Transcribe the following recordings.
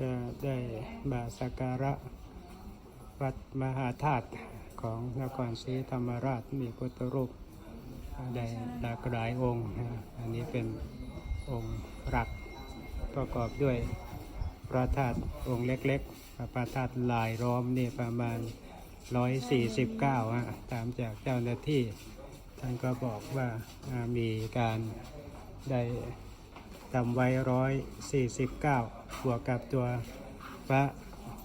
ก็ได้มาสักการะวัดมหาธาตุของนครศรีธรรมราชมีพุทธรูปได้หลากหลายองค์นะอันนี้เป็นองค์หลักประกอบด้วยพระธาตุองค์เล็กๆ พระธาตุลายล้อมนี่ประมาณ 149ฮะตามจากเจ้าหน้าที่ ท่านก็บอกว่ามีการได้ ทำไว้ร้อยสี่สิบเก้าบวกกับตัวพระ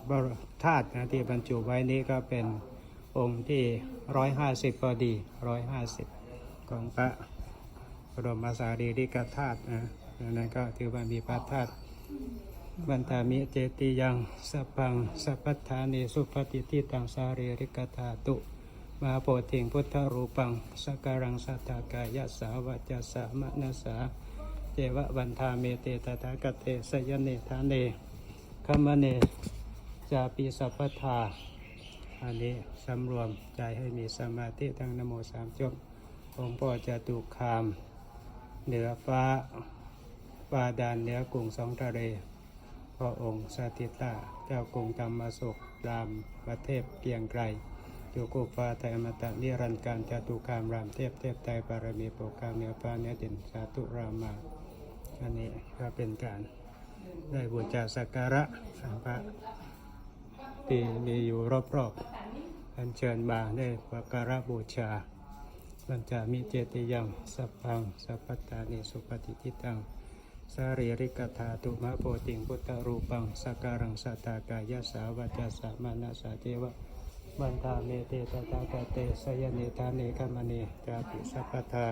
บรธาตุนะที่บรรจุไว้นี้ก็เป็นองค์ที่ร้อยห้าสิบพอดีร้อยห้าสิบของพระบรมสารีริกธาตุนะนั่นก็ถือว่ามีพระธาตุบันทามิเจติยังสัพังสัพพัทธานิสุปฏิทิตังสารีริกธาตุมาโพธิงพุทธรูปังสกการังสัทธากายสาวาจสามนัสสา วะวันทาเมเตตถาคตเตสยเนธาเนคมเนจาปิสัพพทาอันนี้สำรวมใจให้มีสมาธิทั้งนโมสามจบองค์พ่อจะตุคาม เหนือฟ้าบาดาลเหนือกรุงสองทะเลพระองค์สาธิตาเจ้ากรุงธรรมสุขรามประเทศเกียงไกรอยู่กูฟ้าไทยอมตะนิรันการจตุคามรามเทพเทพไตรบารมีโปรกามเหนือฟ้าเนือดินสาธุรามา อันนี้ก็เป็นการได้บูชาสักการะพระที่มีอยู่รอบๆอันเชิญมาได้สักการะบูชาบัญจามิเจติยังสัพพังสัพพตานิสุปฏิทิตังสารีริกธาตุมะโพติงพุทธรูปังสักการังสัตตากายสาวาจสามานาสาเจวะบันทาเมเตตตาตาเตสยเนธาเนคมเนจาปิสัพพทา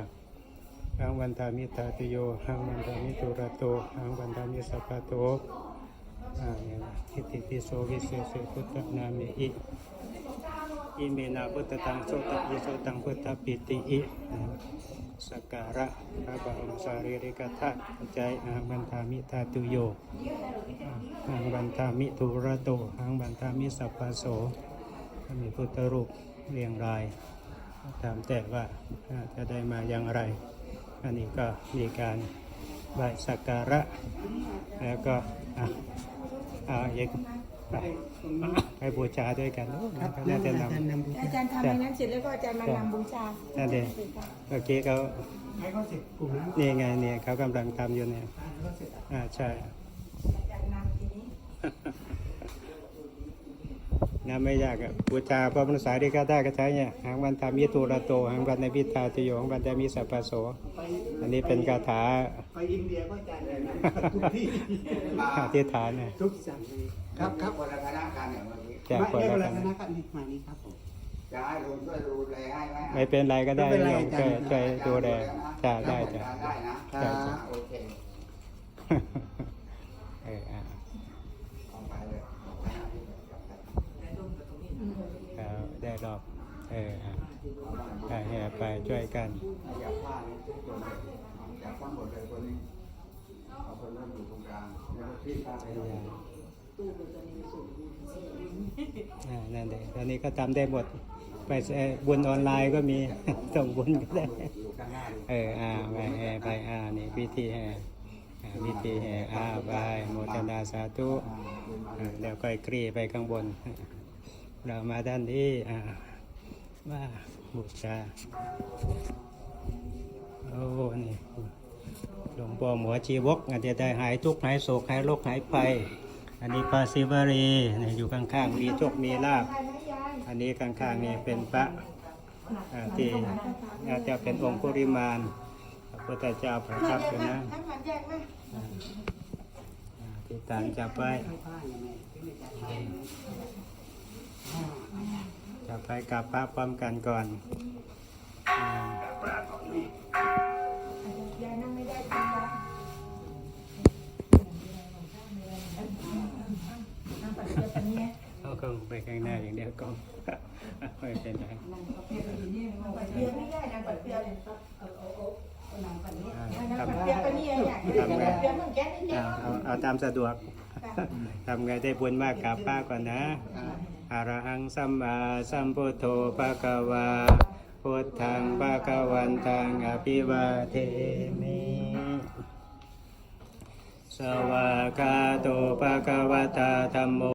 หังวันทามิทาติโยหังวันทามิตุระโตหังวันทามิสัพพโตอ่าเนี่ยนะทิฏฐิปิโสวิเศษเสพุทธนามิอิอิเมนาพุทธตังโสตอิโสตังพุทธปิติอิสักการะพระบรมสารีริกธาตุปัจจัยหังวันทามิทาตุโยหังวันทามิตุระโตหังวันทามิสัพพโสมีพุทธรูปเรียงราย ตามแต่ว่าจะได้มาอย่างไร อันนี้ก็มีการไหว้สักการะ แล้วก็อะเอาเอกไปไปบูชาด้วยกันก็น่าจะนำอาจารย์ทำอย่างนั้นเสร็จแล้วก็อาจารย์มานำบูชานั่นเองเมื่อกี้เขาให้เขาเสร็จกลุ่มนั้นนี่ไงเนี่ยเขากำลังทำอยู่เนี่ยให้เขาเสร็จอะอ่าใช่อาจารย์นำทีนี้ นะไม่ยากอะบูชาพระมนุษย์สายที่ข้าได้ก็ใช้เนี่ยหังวันทามิตุระโตหังวันในพิทาติโยหังวันในมิสัพพโสไปอันนี้เป็นคาถาไปอินเดียก็จ่ายเลยนะทุกที่อธิษฐานเนี่ยทุกสั่งเลยครับครับคนละคณะกันเนี่ยเมื่อกี้จากคนได้ละเวกัลานคณะกันนี่มานี่ครับผมจะให้ลุงช่วยดูแลให้ไหมไม่เป็นไรก็ได้ไม่เป็นไรโยมช่วยอาจารย์ช่วยดูแลจ้าได้จ้ะได้นะใช่ใช่โอเค เอออะ เอาไปเลย เอาได้รอบเออแห่ไปช่วยกันอยากผ้านี้ทุกคนเลยอยากทั้งหมดเลยคนนี้เอาคนเริ่มอยู่ตรงกลางแล้วที่ตาไปเลยอ่านั่นเองตอนนี้ก็ทำได้หมด ไปบุญออนไลน์ก็มีส่งบุญก็ได้ เอออ่าไปแห่ไปอ่านี่พิธีแห่พิธีแห่อ่าไปโมทนาสาธุอ่าเดี๋ยวค่อยกรีไปข้างบน เรามาด้านนี้อ่าว่าบูชาโอ้นี่หลวงพ่อหมอชีวกอาจจะได้หายทุกข์หายโศกหายโรคหายภัยอันนี้พระศิวรีนี่อยู่ข้างๆมีโชคมีลาภใครไหมยายอันนี้ข้างๆนี่เป็นพระที่อาจจะเป็นองค์ปุริมานพระพุทธเจ้าประทับอยู่นะน้ำมันแยกไหมอ่าที่ต่างจับไว้ผ้ายังไงที่ไม่ จ่ายจับไปกับพระพร้อมกันก่อนอ่ายายนั่งไม่ได้จริงปะนั่งปัดเดียวปันนี้เขาคงไปข้างหน้าอย่างเดียวก็ไม่เป็นไรนั่งปัดเดียวไม่ได้นั่งปัดเดียวเลยครับเอาเอาเอานั่งปัดนี้นั่งปัดเดียวปันนี้อยากนั่งปัดเดียวมันแก๊สนิดเดียเอาวเอาเอาตามสะดวกทำไงได้บุญมากกับป้าก่อนนะ อรหังสัมมาสัมพุทโธภะคะวาพุทธังภะคะวันตังอภิวาเทมิสวากาโตภะคะวะตาธัมโม